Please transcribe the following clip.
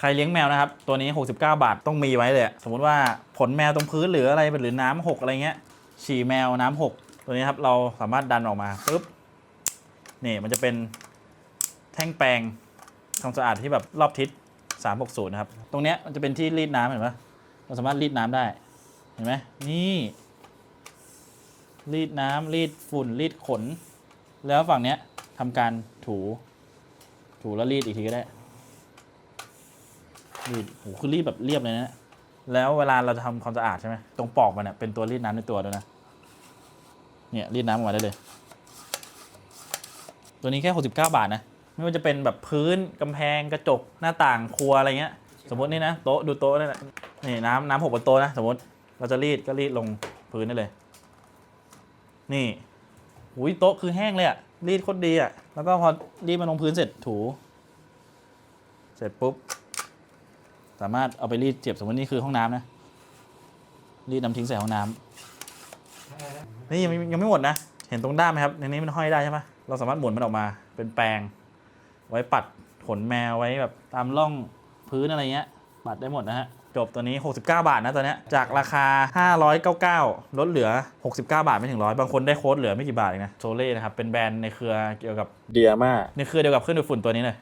ใครเลี้ยงแมวนะครับ ตัวนี้ 69 บาทต้องมีไว้เลย สมมุติว่าผลแมวตรงพื้นหรืออะไรหรือน้ำหกอะไรเงี้ย ฉี่แมวน้ำหกตัวนี้ครับเราสามารถดันออกมาปุ๊บนี่มันจะเป็นแท่งแปรงทำสะอาดที่แบบรอบทิศ 360 นะครับ ตรงเนี้ยมันจะเป็นที่รีดน้ำเห็นปะเราสามารถรีดน้ำได้ เห็นไหมนี่ รีดน้ำรีดฝุ่นรีดขน แล้วฝั่งเนี้ยทำการถู ถูแล้วรีดอีกทีก็ได้ รีดโหคือรีดแบบเรียบเลยนะแล้วเวลาเราจะทำความสะอาดใช่ไหมตรงปอกมันเนี่ยเป็นตัวรีดน้ำในตัวด้วยนะเนี่ยรีดน้ำออกมาได้เลย ตัวนี้แค่ 69 บาทนะ ไม่ว่าจะเป็นแบบพื้นกำแพงกระจกหน้าต่างครัวอะไรเงี้ย สมมตินี่นะโต๊ะดูโต๊ะนี่แหละนี่น้ำน้ำหกบนโต๊ะนะ สมมติเราจะรีดก็รีดลงพื้นได้เลย นี่หุยโต๊ะคือแห้งเลยอะรีดโคตรดีอะแล้วก็พอรีดมาลงพื้นเสร็จถู เสร็จปุ๊บ สามารถเอาไปรีดเจ็บสมมตินี่คือห้องน้ำนะ รีดน้ำทิ้งใส่ห้องน้ำนี่ยังไม่ยังไม่หมดนะ เห็นตรงด้ามไหมครับในนี้มันห้อยได้ใช่ปะเราสามารถหมุนมันออกมาเป็นแปรงไว้ปัดขนแมวไว้แบบตามร่องพื้นอะไรเงี้ย ปัดได้หมดนะฮะจบตัวนี้ 69 บาทนะตัวเนี้ยจากราคา 599 ลดเหลือ 69 บาทไม่ถึงร้อยบางคนได้โค้ดเหลือไม่กี่บาทเองนะโซเล่นะครับ เป็นแบรนด์ในเครือเกี่ยวกับเดียมาในเครือเดียวกับเครื่องดูดฝุ่นตัวนี้เลย